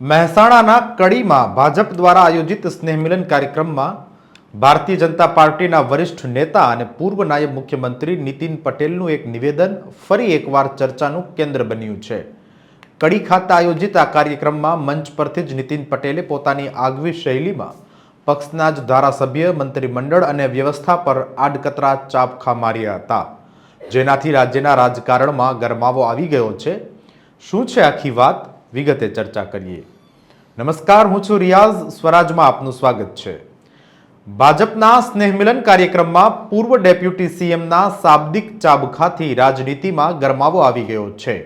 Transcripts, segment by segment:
મહેસાણાના કડીમાં ભાજપ દ્વારા આયોજિત સ્નેહમિલન કાર્યક્રમમાં ભારતીય જનતા પાર્ટીના વરિષ્ઠ નેતા અને પૂર્વ નાયબ મુખ્યમંત્રી નીતિન પટેલનું એક નિવેદન ફરી એકવાર ચર્ચાનું કેન્દ્ર બન્યું છે. કડી ખાતે આયોજિત આ કાર્યક્રમમાં મંચ પરથી જ નીતિન પટેલે પોતાની આગવી શૈલીમાં પક્ષના જ ધારાસભ્ય, મંત્રીમંડળ અને વ્યવસ્થા પર આડકતરા ચાપખા માર્યા હતા. જેનાથી રાજ્યના રાજકારણમાં ગરમાવો આવી ગયો છે. શું છે આખી વાત? વિગતે ચર્ચા કરીએ. નમસ્કાર, હું છું રિયાઝ. સ્વરાજમાં આપનું સ્વાગત છે. ભાજપના સ્નેહમિલન કાર્યક્રમમાં પૂર્વ ડેપ્યુટી સીએમના શાબ્દિક ચાબખાથી રાજનીતિમાં ગરમાવો આવી ગયો છે.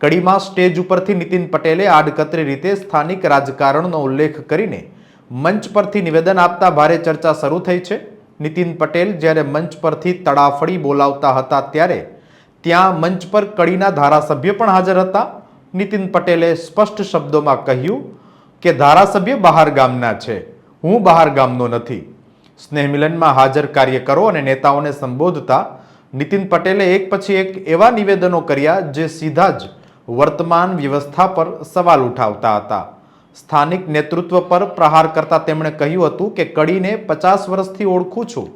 કડીમાં સ્ટેજ ઉપરથી નીતિન પટેલે આડકતરી રીતે સ્થાનિક રાજકારણનો ઉલ્લેખ કરીને મંચ પરથી નિવેદન આપતા ભારે ચર્ચા શરૂ થઈ છે. નીતિન પટેલ જ્યારે મંચ પરથી તડાફડી બોલાવતા હતા ત્યારે ત્યાં મંચ પર કડીના ધારાસભ્ય પણ હાજર હતા. નીતિન પટેલે સ્પષ્ટ શબ્દોમાં કહ્યું કે ધારાસભ્ય બહાર ગામના છે. હું બહાર ગામનો નથી. સ્નેહમિલનમાં હાજર કાર્યકરો અને નેતાઓને સંબોધતા નીતિન પટેલે એક પછી એક એવા નિવેદનો કર્યા જે સીધા જ વર્તમાન વ્યવસ્થા પર સવાલ ઉઠાવતા હતા. સ્થાનિક નેતૃત્વ પર પ્રહાર કરતા તેમણે કહ્યું હતું કે કડીને પચાસ વર્ષથી ઓળખું છું.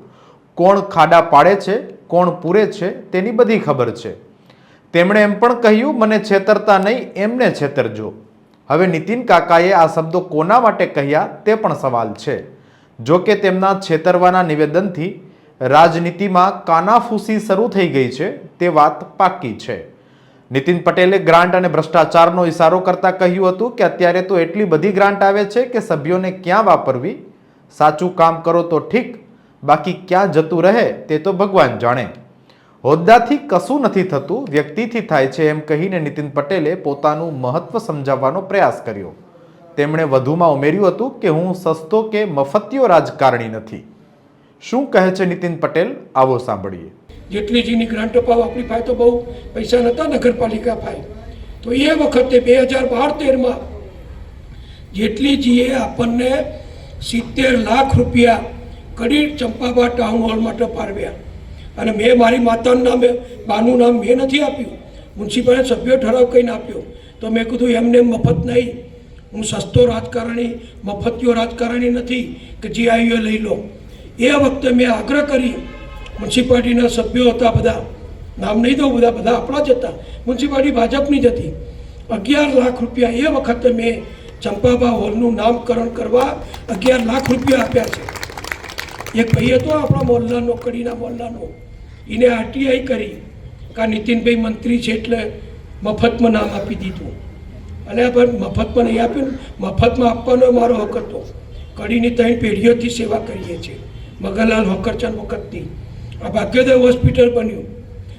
કોણ ખાડા પાડે છે, કોણ પૂરે છે તેની બધી ખબર છે. તેમણે એમ પણ કહ્યું, મને છેતરતા નહીં, એમને છેતરજો. હવે નીતિન કાકાએ આ શબ્દો કોના માટે કહ્યા તે પણ સવાલ છે. જો કે તેમના છેતરવાના નિવેદનથી રાજનીતિમાં કાનાફૂસી શરૂ થઈ ગઈ છે તે વાત પાક્કી છે. નીતિન પટેલે ગ્રાન્ટ અને ભ્રષ્ટાચારનો ઇશારો કરતા કહ્યું હતું કે અત્યારે તો એટલી બધી ગ્રાન્ટ આવે છે કે સભ્યોને ક્યાં વાપરવી? સાચું કામ કરો તો ઠીક, બાકી ક્યાં જતું રહે તે તો ભગવાન જાણે. હોદ્દાથી કશું નથી થતું, વ્યક્તિથી થાય છે એમ કહીને નીતિન પટેલે પોતાનું મહત્વ સમજાવવાનો પ્રયાસ કર્યો. તેમણે વધુમાં ઉમેર્યું હતું કે હું સસ્તો કે મફતિયો રાજકારણી નથી. શું કહે છે નીતિન પટેલ? આવો સાંભળીએ. જેટલી જીની ગ્રાન્ટ અપાવ આપણી પાસે તો બહુ પૈસા નહોતા નગરપાલિકા પાસે. તો એ વખતે બે હજાર બાર તેરમાં જેટલી જીએ આપણને સિત્તેર લાખ રૂપિયા કડી ચંપાબા ટાઉન હોલ માટે પારવ્યા. અને મેં મારી માતાનું નામે, બાનું નામ મેં નથી આપ્યું. મ્યુનિસિપાલિટી સભ્યો ઠરાવ કહીને આપ્યો. તો મેં કીધું, એમને મફત નહીં. હું સસ્તો રાજકારણી મફતિયો રાજકારણી નથી, કે જે આવ્યો લઈ લો. એ વખતે મેં આગ્રહ કરી. મ્યુનિસિપાલિટીના સભ્યો હતા બધા. નામ નહીં દઉં, બધા બધા આપણા જ હતા. મ્યુનિસિપાલિટી ભાજપની જ હતી. અગિયાર લાખ રૂપિયા એ વખતે મેં ચંપાબા હોલનું નામકરણ કરવા અગિયાર લાખ રૂપિયા આપ્યા છે. એક ભાઈ હતો આપણા મોહલ્લાનો કડીના મોહલ્લાનો એને આરટીઆઈ કરી. કે નીતિનભાઈ મંત્રી છે એટલે મફતમાં નામ આપી દીધું. અને પણ મફતમાં નહીં આપ્યું મફતમાં આપવાનો મારો હક હતો. કડીની ત્રણ પેઢીઓથી સેવા કરીએ છીએ. મગનલાલ હોકરચંદ વખતથી આ ભાગ્યોદય હોસ્પિટલ બન્યું.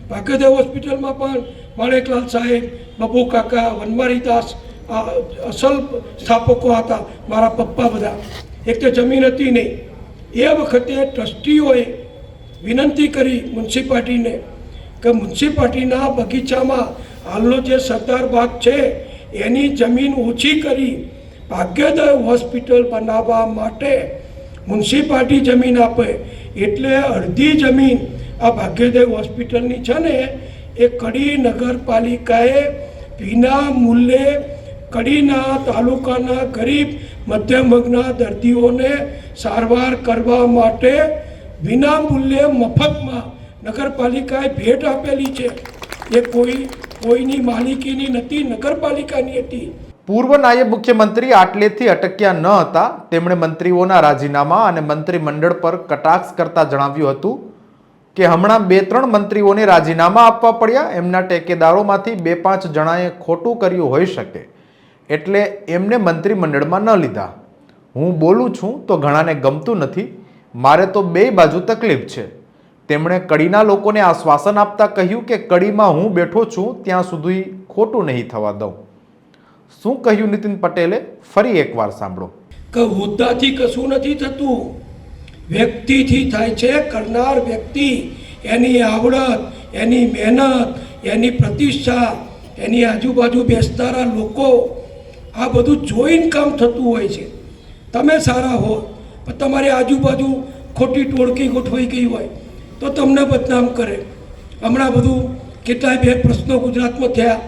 ભાગ્યોદય હોસ્પિટલમાં પણ માણેકલાલ સાહેબ, બબુ કાકા વનમારીદાસ આ અસલ સ્થાપકો હતા, મારા પપ્પા બધા. એક તો જમીન હતી નહીં. એ વખતે ટ્રસ્ટીઓએ વિનંતી કરી મ્યુનિસિપાલિટીને કે મ્યુનિસિપાલિટીના બગીચામાં હાલનો જે સરદાર બાગ છે, એની જમીન ઓછી કરી ભાગ્યોદય હોસ્પિટલ બનાવવા માટે મ્યુનિસિપાલિટી જમીન આપે. એટલે અડધી જમીન આ ભાગ્યોદય હોસ્પિટલની છે ને, એ કડી નગરપાલિકાએ વિના મૂલ્યે કડીના તાલુકાના ગરીબ, મધ્યમ વર્ગના દર્દીઓને સારવાર કરવા માટે વિના મૂલ્યે મફતમાં નગરપાલિકાએ ભેટ આપેલી છે. એ કોઈ, કોઈની માલિકીની નથી, નગરપાલિકાની હતી. પૂર્વ નાયબ મુખ્યમંત્રી આટલેથી અટક્યા ન હતા. તેમણે મંત્રીઓના રાજીનામા અને મંત્રીમંડળ પર કટાક્ષ કરતા જણાવ્યું હતું કે હમણાં બે ત્રણ મંત્રીઓને રાજીનામા આપવા પડ્યા. એમના ટેકેદારોમાંથી બે પાંચ જણાએ ખોટું કર્યું હોઈ શકે એટલે એમને મંત્રીમંડળમાં ન લીધા. હું બોલું છું તો ઘણાને ગમતું નથી. મારે તો બે બાજુ તકલીફ છે. તેમણે કડીના લોકોને આશ્વાસન આપતા કહ્યું કે કડીમાં હું બેઠો છું, ત્યાં સુધી ખોટું નહીં થવા દઉં. શું કહ્યું નીતિન પટેલે? ફરી એકવાર સાંભળો. કે હોદ્દાથી કશું નથી થતું. વ્યક્તિથી થાય છે, કરનાર વ્યક્તિ એની આવડત, એની મહેનત, એની પ્રતિષ્ઠા, એની આજુબાજુ બેસનારા લોકો, આ બધું જોઈને કામ થતું હોય છે. તમે સારા હો પણ તમારી આજુબાજુ ખોટી ટોળકી ગોઠવાઈ ગઈ હોય તો તમને બદનામ કરે. હમણાં બધું કેટલાય બે પ્રશ્નો ગુજરાતમાં થયા.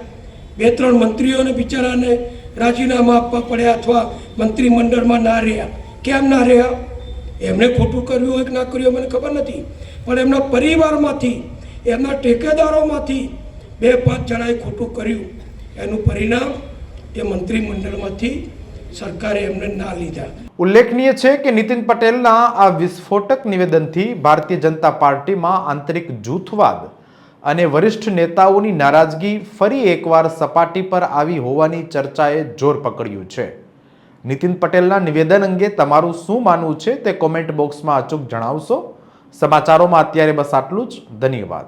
બે ત્રણ મંત્રીઓને બિચારાને રાજીનામા આપવા પડ્યા અથવા મંત્રીમંડળમાં ના રહ્યા. કેમ ના રહ્યા? એમણે ખોટું કર્યું હોય કે ના કર્યું મને ખબર નથી. પણ એમના પરિવારમાંથી, એમના ટેકેદારોમાંથી બે પાંચ જણાએ ખોટું કર્યું. એનું પરિણામ એ મંત્રીમંડળમાંથી સરકારે એમને ના લીધા. ઉલ્લેખનીય છે કે નીતિન પટેલના આ વિસ્ફોટક નિવેદનથી ભારતીય જનતા પાર્ટીમાં આંતરિક જૂથવાદ અને વરિષ્ઠ નેતાઓની નારાજગી ફરી એકવાર સપાટી પર આવી હોવાની ચર્ચાએ જોર પકડ્યું છે. નીતિન પટેલના નિવેદન અંગે તમારું શું માનવું છે તે કોમેન્ટ બોક્સમાં અચૂક જણાવશો. સમાચારોમાં અત્યારે બસ આટલું જ. ધન્યવાદ.